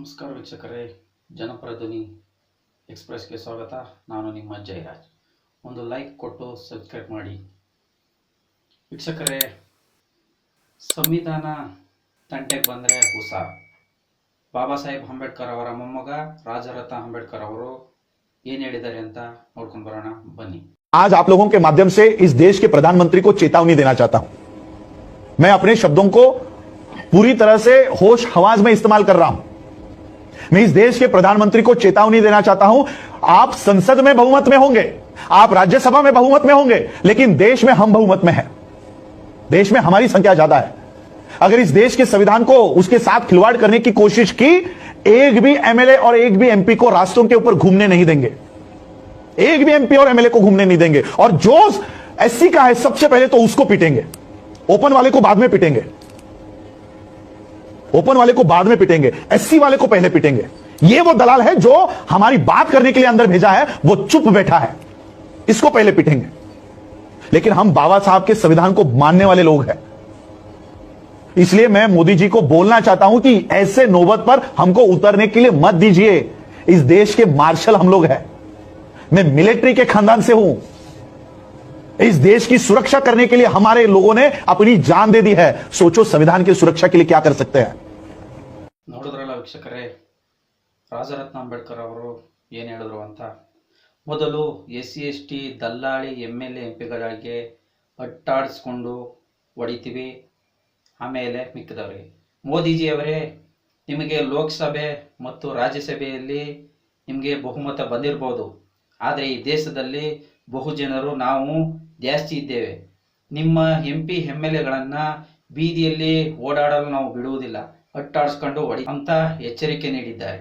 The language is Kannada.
नमस्कार วั ಚಕರೆ ಜನಪ್ರದನಿ ಎಕ್ಸ್ಪ್ರೆಸ್ ಗೆ ಸ್ವಾಗತ ನಾನು ನಿಮ್ಮ ಜಯರಾಜ್ ಒಂದು ಲೈಕ್ ಕೊಟ್ಟು سبسಕ್ರೈಬ್ ಮಾಡಿ ಕ್ಷಕರೆ ಸಂವಿಧಾನ ತಂಟೆ ಬಂದ್ರೆ ಹೊಸ ಬಾಬಾ ಸಾಹೇಬ್ ಅಂಬೇಡ್ಕರ್ ಅವರಮ್ಮಗ ರಾಜರತ ಅಂಬೇಡ್ಕರ್ ಅವರು ಏನು ಹೇಳಿದರು ಅಂತ ನೋಡಿಕೊಂಡು ಬರಣ ಬನ್ನಿ आज आप लोगों के माध्यम से इस देश के प्रधानमंत्री को चेतावनी देना चाहता हूं मैं अपने शब्दों को पूरी तरह से होश हवास में इस्तेमाल कर रहा हूं मैं इस देश के प्रधानमंत्री को चेतावनी देना चाहता हूं आप संसद में बहुमत में होंगे आप राज्यसभा में बहुमत में होंगे लेकिन देश में हम बहुमत में हैं देश में हमारी संख्या ज्यादा है अगर इस देश के संविधान को उसके साथ खिलवाड़ करने की कोशिश की एक भी एमएलए और एक भी एमपी को रास्तों के ऊपर घूमने नहीं देंगे एक भी एमपी और एमएलए को घूमने नहीं देंगे और जो एससी का है सबसे पहले तो उसको पीटेंगे ओपन वाले को बाद में पीटेंगे ओपन वाले को बाद में पिटेंगे एससी वाले को पहले पिटेंगे ये वो दलाल है जो हमारी बात करने के लिए अंदर भेजा है वो चुप बैठा है इसको पहले पिटेंगे लेकिन हम बाबा साहब के संविधान को मानने वाले लोग हैं इसलिए मैं मोदी जी को बोलना चाहता हूं कि ऐसे नौबत पर हमको उतरने के लिए मत दीजिए इस देश के मार्शल हम लोग हैं मैं मिलिट्री के खानदान से हूं इस देश की सुरक्षा करने के लिए हमारे लोगों ने अपनी जान दे दी है सोचो संविधान की सुरक्षा के लिए क्या कर सकते हैं ನೋಡಿದ್ರಲ್ಲ ವೀಕ್ಷಕರೇ ರಾಜರತ್ನ ಅಂಬೇಡ್ಕರ್ ಅವರು ಏನು ಹೇಳಿದ್ರು ಅಂತ ಮೊದಲು ಎಸ್ ಸಿ ಎಸ್ ಟಿ ದಲ್ಲಾಳಿ ಎಮ್ ಎಲ್ ಎ ಎಂ ಪಿಗಳಿಗೆ ಅಟ್ಟಾಡಿಸ್ಕೊಂಡು ಹೊಡಿತೀವಿ ಆಮೇಲೆ ಮಿಕ್ಕಿದವ್ರಿಗೆ ಮೋದಿಜಿಯವರೇ ನಿಮಗೆ ಲೋಕಸಭೆ ಮತ್ತು ರಾಜ್ಯಸಭೆಯಲ್ಲಿ ನಿಮಗೆ ಬಹುಮತ ಬಂದಿರ್ಬೋದು ಆದರೆ ಈ ದೇಶದಲ್ಲಿ ಜನರು ನಾವು ಜಾಸ್ತಿ ಇದ್ದೇವೆ ನಿಮ್ಮ ಎಂ ಪಿ ಎಮ್ ಎಲ್ ಎಗಳನ್ನ ಬೀದಿಯಲ್ಲಿ ಓಡಾಡಲು ನಾವು ಬಿಡುವುದಿಲ್ಲ ಅಟ್ಟಾಡಿಸ್ಕೊಂಡು ಹೊಡಿ ಅಂತ ಎಚ್ಚರಿಕೆ ನೀಡಿದ್ದಾರೆ